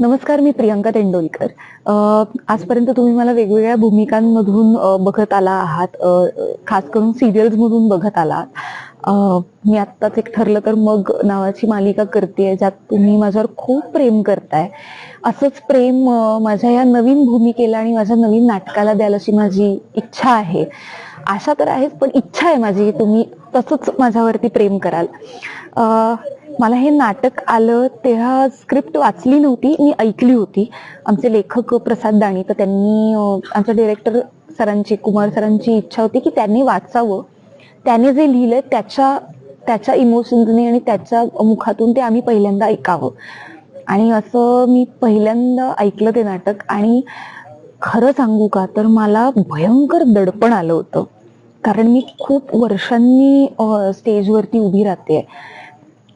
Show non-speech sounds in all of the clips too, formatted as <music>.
नमस्कार मी प्रियंका तेंडोलकर. आजपर्यंत तुम्ही मला वेगवेगळ्या भूमिकांमधून बघत आला आहात. खास करून सिरियल्स मधून बघत आलात. मी आत्ताच एक ठरलं तर मग नावाची मालिका करते ज्यात तुम्ही माझ्यावर खूप प्रेम करताय. असंच प्रेम माझ्या या नवीन भूमिकेला आणि माझ्या नवीन नाटकाला द्यायला अशी माझी इच्छा आहे. आशा तर आहेच पण इच्छा आहे माझी तुम्ही तसंच माझ्यावरती प्रेम कराल. मला हे नाटक आलं तेव्हा स्क्रिप्ट वाचली नव्हती मी ऐकली होती. आमचे लेखक प्रसाद दाणी तर त्यांनी आमच्या डिरेक्टर सरांची कुमार सरांची इच्छा होती की त्यांनी वाचावं. त्याने जे लिहिलंय त्याच्या त्याच्या इमोशन्सने आणि त्याच्या मुखातून ते आम्ही पहिल्यांदा ऐकावं. आणि असं मी पहिल्यांदा ऐकलं ते नाटक. आणि खरं सांगू का तर मला भयंकर दडपण आलं होतं. कारण मी खूप वर्षांनी स्टेजवरती उभी राहते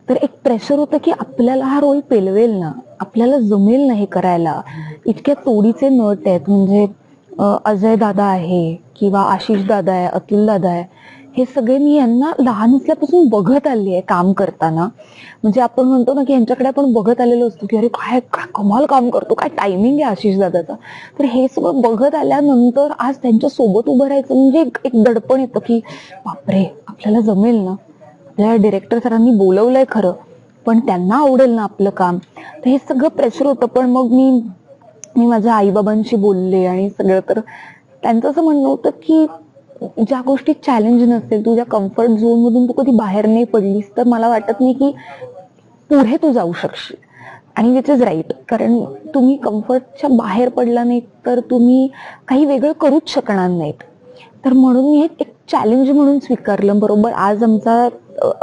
तर एक प्रेशर होतं की आपल्याला हा रोल पेलवेल ना. आपल्याला जमेल ना हे करायला. इतक्या तोडीचे नट आहेत. म्हणजे अजय दादा आहे किंवा आशिष दादा आहे अतुल दादा आहे. हे सगळे मी यांना लहान असल्यापासून बघत आली आहे काम करताना. म्हणजे आपण म्हणतो ना की यांच्याकडे आपण बघत आलेलो असतो की अरे काय काय कमाल काम करतो काय टायमिंग आहे आशिष दादाचा. तर हे सगळं बघत आल्यानंतर आज त्यांच्यासोबत उभं राहायचं म्हणजे एक एक दडपण येतं की बापरे आपल्याला जमेल ना. आपल्या डिरेक्टर सरांनी बोलवलंय खरं पण त्यांना आवडेल ना आपलं काम. तर हे सगळं प्रेशर होतं पण मग मी मी माझ्या आईबाबांशी बोलले आणि सगळं तर त्यांचं असं म्हणणं होतं की ज्या गोष्टी चॅलेंज नसेल तुझ्या कम्फर्ट झोन मधून तू कधी बाहेर नाही पडलीस तर मला वाटत नाही की पुढे तू जाऊ शकशील. आणि विच इज राईट कारण तुम्ही कम्फर्टच्या बाहेर पडला नाही तर तुम्ही काही वेगळं करूच शकणार नाहीत. तर म्हणून मी हे एक चॅलेंज म्हणून स्वीकारलं बरोबर? आज आमचा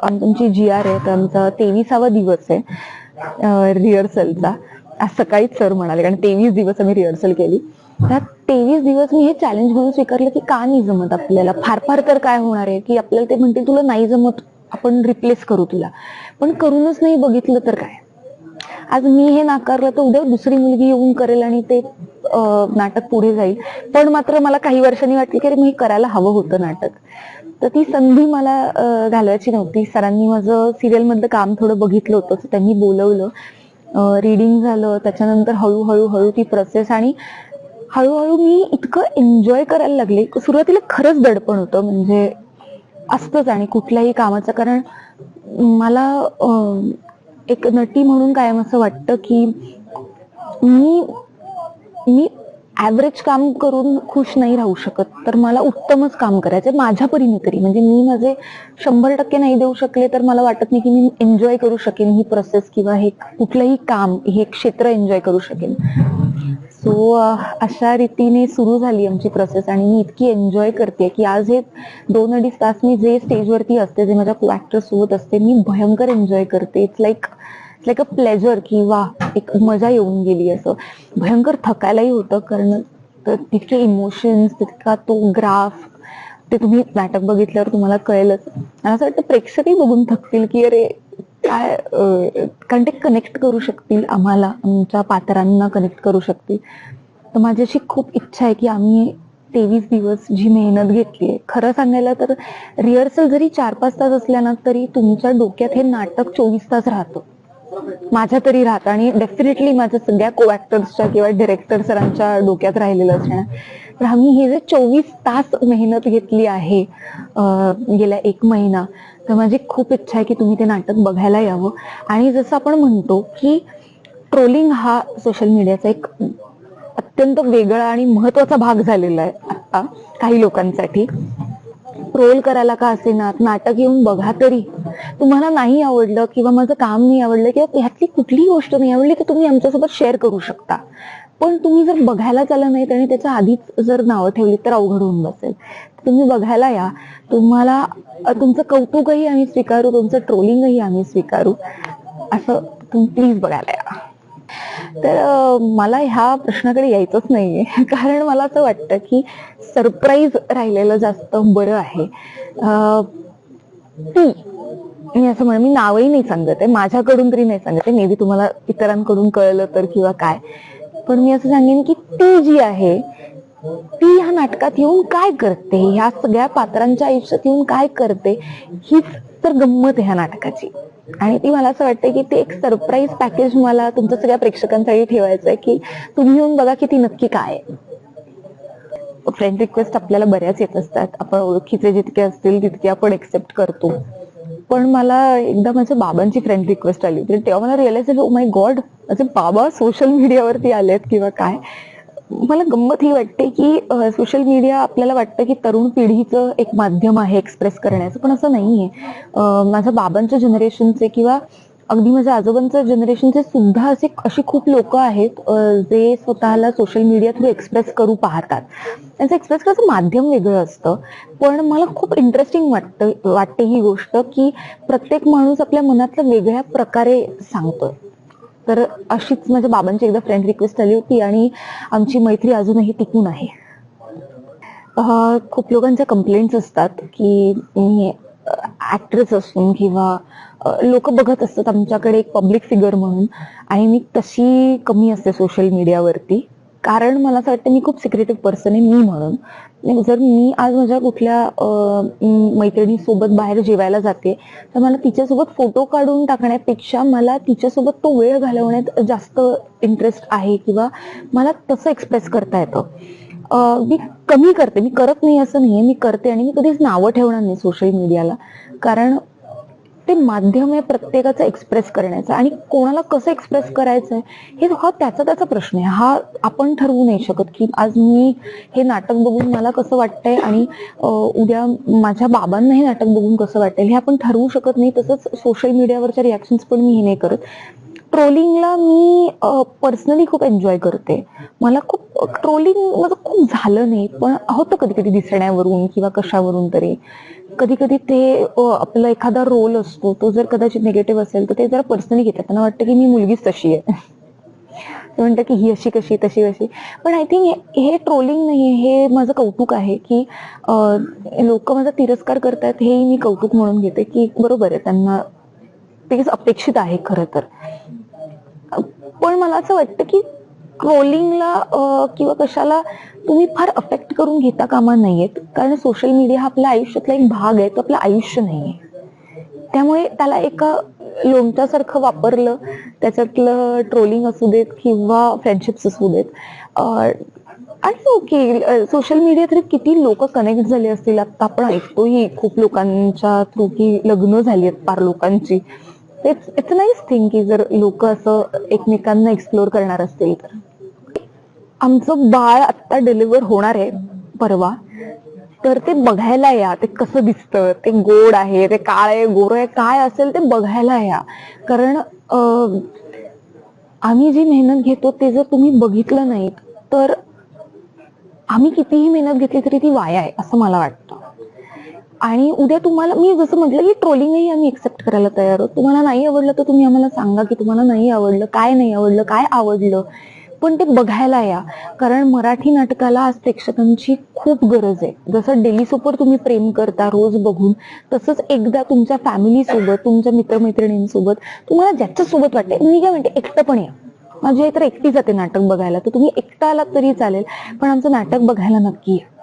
आमची जी आर आहे तर आमचा तेविसावा दिवस आहे रिहर्सलचा आज सकाळीच सर म्हणाले कारण तेवीस दिवस आम्ही रिहर्सल केली. त्या तेवीस दिवस मी हे चॅलेंज म्हणून स्वीकारलं की का नाही जमत आपल्याला? फार फार तर काय होणार आहे की आपल्याला ते म्हणतील तुला नाही जमत आपण रिप्लेस करू तुला. पण करूनच नाही बघितलं तर काय? आज मी हे नाकारलं तर उद्या दुसरी मुलगी येऊन करेल आणि ते नाटक पुढे जाईल. पण मात्र मला काही वर्षांनी वाटलं की अरे मी करायला हवं होतं नाटक. तर ती संधी मला घालवायची नव्हती. सरांनी माझं सिरियल मधलं काम थोडं बघितलं होतं त्यांनी बोलवलं. रिडिंग झालं त्याच्यानंतर हळूहळू हळू ती प्रोसेस आणि हळूहळू मी इतकं एन्जॉय करायला लागले. सुरुवातीला खरंच दडपण होतं म्हणजे असतंच आणि कुठल्याही कामाचं. कारण मला एक नटी म्हणून कायम असं वाटतं की मी मी ऍव्हरेज काम करून खुश नाही राहू शकत. तर मला उत्तमच काम करायचं माझ्या परीने तरी. म्हणजे मी माझे शंभर टक्के नाही देऊ शकले तर मला वाटत नाही की मी एन्जॉय करू शकेन ही प्रोसेस किंवा हे कुठलंही काम हे क्षेत्र एन्जॉय करू शकेन. सो अशा रीतीने सुरू झाली आमची प्रोसेस आणि मी इतकी एन्जॉय करते की आज हे दोन अडीच तास मी जे स्टेजवरती असते जे माझ्या को ऍक्टर सोबत असते मी भयंकर एन्जॉय करते. It's like it's like a pleasure की वा एक मजा येऊन गेली. असं भयंकर थकायलाही होतं कारण तितके इमोशन्स तितका तो ग्राफ ते तुम्ही नाटक बघितल्यावर तुम्हाला कळेलच. आणि असं वाटतं प्रेक्षकही बघून थकतील की अरे काय कारण ते कनेक्ट करू शकतील आम्हाला आमच्या पात्रांना कनेक्ट करू शकतील. तर माझी अशी खूप इच्छा आहे की आम्ही तेवीस दिवस जी मेहनत घेतली आहे खरं सांगायला तर रिहर्सल जरी चार पाच तास असल्या ना तरी तुमच्या डोक्यात हे नाटक चोवीस तास राहतं. माझ्या तरी राहत आणि डेफिनेटली माझं सगळ्या को ऍक्टर्सच्या किंवा डिरेक्टर सरांच्या डोक्यात राहिलेलं असणार. तर आम्ही हे जे चोवीस तास मेहनत घेतली आहे गेल्या एक महिना तर माझी खूप इच्छा आहे की तुम्ही ते नाटक बघायला यावं. आणि जसं आपण म्हणतो की ट्रोलिंग हा सोशल मीडियाचा एक अत्यंत वेगळा आणि महत्त्वाचा भाग झालेला आहे आता काही लोकांसाठी. ट्रोल करायला का असेना नाटक येऊन बघा तरी. तुम्हाला नाही आवडलं किंवा माझं काम नाही आवडलं किंवा ह्यातली कुठलीही गोष्ट नाही आवडली तर तुम्ही आमच्यासोबत शेअर करू शकता. पण तुम्ही जर बघायला आलं नाहीत आणि त्याच्या आधीच जर नावं ठेवली तर अवघड होऊन बसेल. तुम्ही बघायला या. तुम्हाला तुमचं कौतुकही आम्ही स्वीकारू तुमचं ट्रोलिंगही आम्ही स्वीकारू. असं तुम्ही प्लीज बघायला या. तर मला ह्या प्रश्नाकडे यायचंच नाहीये. <laughs> कारण मला असं वाटतं की सरप्राईज राहिलेलं जास्त बरं आहे. ती मी असं म्हण मी नावही नाही सांगत आहे. माझ्याकडून तरी नाही सांगत आहे. मे बी तुम्हाला इतरांकडून कळलं तर किंवा काय. पण मी असं सांगेन की ती जी आहे ती ह्या नाटकात येऊन काय करते? ह्या सगळ्या पात्रांच्या आयुष्यात येऊन काय करते? हीच तर गंमत ह्या नाटकाची. आणि ती मला असं वाटतं की ते एक सरप्राईज पॅकेज मला तुमच्या सगळ्या प्रेक्षकांसाठी ठेवायचं आहे की तुम्ही येऊन बघा की ती नक्की काय आहे. फ्रेंड रिक्वेस्ट आपल्याला बऱ्याच येत असतात. आपण ओळखीचे जितके असतील तितके आपण एक्सेप्ट करतो. पण मला एकदा माझ्या बाबांची फ्रेंड रिक्वेस्ट आली होती. तेव्हा मला रिअलाइज झालं ओ माय गॉड माझे बाबा सोशल मीडियावरती आलेत किंवा काय? मला गंमत ही वाटते की सोशल मीडिया आपल्याला वाटतं की तरुण पिढीचं एक माध्यम आहे एक्सप्रेस करण्याचं पण असं नाहीये. माझ्या बाबांच्या जनरेशनचे किंवा अगदी माझ्या आजोबांच्या जनरेशनचे सुद्धा असे अशी खूप लोक आहेत जे स्वतःला सोशल मीडिया थ्रू एक्सप्रेस करू पाहतात. त्यांचं एक्सप्रेस करायचं माध्यम वेगळं असतं. पण मला खूप इंटरेस्टिंग वाटतं वाटते ही गोष्ट की प्रत्येक माणूस आपल्या मनातलं वेगळ्या प्रकारे सांगतोय. तर अशीच माझ्या बाबांची एकदा फ्रेंड रिक्वेस्ट आली होती आणि आमची मैत्री अजूनही टिकून आहे. खूप लोकांच्या कंप्लेंट्स असतात की मी ऍक्ट्रेस असून किंवा लोक बघत असतात आमच्याकडे एक पब्लिक फिगर म्हणून आणि मी तशी कमी असते सोशल मीडियावरती कारण मला असं वाटतं मी खूप सिक्रेटिव्ह पर्सन आहे मी म्हणून. जर मी आज माझ्या कुठल्या मैत्रिणीसोबत बाहेर जेवायला जाते तर मला तिच्यासोबत फोटो काढून टाकण्यापेक्षा मला तिच्यासोबत तो वेळ घालवण्यात जास्त इंटरेस्ट आहे किंवा मला तसं एक्सप्रेस करता येतं. मी कमी करते मी करत नाही असं नाहीये मी करते आणि मी कधीच नावं ठेवणार नाही सोशल मीडियाला कारण ते माध्यम आहे प्रत्येकाचं एक्सप्रेस करण्याचं. आणि कोणाला कसं एक्सप्रेस करायचं आहे हे हा त्याचा त्याचा प्रश्न आहे. हा आपण ठरवू नाही शकत की आज मी हे नाटक बघून मला कसं वाटतंय आणि उद्या माझ्या बाबांना हे नाटक बघून कसं वाटेल हे आपण ठरवू शकत नाही. तसंच सोशल मीडियावरच्या रिॲक्शन्स पण मी हे नाही करत. ट्रोलिंगला मी पर्सनली खूप एन्जॉय करते. मला खूप ट्रोलिंग माझं खूप झालं नाही पण होतं कधी कधी दिसण्यावरून किंवा कशावरून तरी. कधी कधी ते आपला एखादा रोल असतो तो जर कदाचित निगेटिव्ह असेल तर ते जरा पर्सनली घेतात. त्यांना वाटतं की मी मुलगीच तशी आहे. ते म्हणतात की ही अशी कशी तशी कशी पण आय थिंक हे ट्रोलिंग नाही हे माझं कौतुक आहे की लोक माझा तिरस्कार करतात हेही मी कौतुक म्हणून घेते की बरोबर आहे त्यांना तेच अपेक्षित आहे खरं तर. पण मला असं वाटतं की ट्रोलिंगला किंवा कशाला तुम्ही फार अफेक्ट करून घेता कामा नाहीयेत कारण सोशल मीडिया हा आपल्या आयुष्यातला एक भाग आहे तो आपलं आयुष्य नाहीये. त्यामुळे त्याला एका लोणच्यासारखं वापरलं त्याच्यातलं ट्रोलिंग असू देत किंवा फ्रेंडशिप्स असू देत आणि ओके सोशल मीडिया तरी किती लोक कनेक्ट झाले असतील आता आपण ऐकतोही खूप लोकांच्या थ्रू की लग्न झाली आहेत फार लोकांची. इट्स इट्स नाईस थिंग की जर लोक असं एकमेकांना एक्सप्लोअर करणार असतील तर. आमचं बाळ आत्ता डिलिव्हर होणार आहे परवा. तर ते बघायला या ते कसं दिसतं ते गोड आहे ते काळे गोर आहे काय असेल ते बघायला या. कारण आम्ही जी मेहनत घेतो ते जर तुम्ही बघितलं नाही तर आम्ही कितीही मेहनत घेतली तरी ती वाया आहे असं मला वाटतं. आणि उद्या तुम्हाला मी जसं म्हटलं की ट्रोलिंगही आम्ही एक्सेप्ट करायला तयार आहोत. तुम्हाला नाही आवडलं तर तुम्ही आम्हाला सांगा की तुम्हाला नाही आवडलं काय नाही आवडलं काय आवडलं. पण ते बघायला या. कारण मराठी नाटकाला आज प्रेक्षकांची खूप गरज आहे. जसं डेली सुपर तुम्ही प्रेम करता रोज बघून तसंच एकदा तुमच्या फॅमिली सोबत तुमच्या मित्रमैत्रिणींसोबत तुम्हाला ज्याच्या सोबत वाटते मी काय म्हणते एकटं पण या. माझी आई तर एकटी जाते नाटक बघायला तर तुम्ही एकटा आलात तरी चालेल पण आमचं नाटक बघायला नक्की या.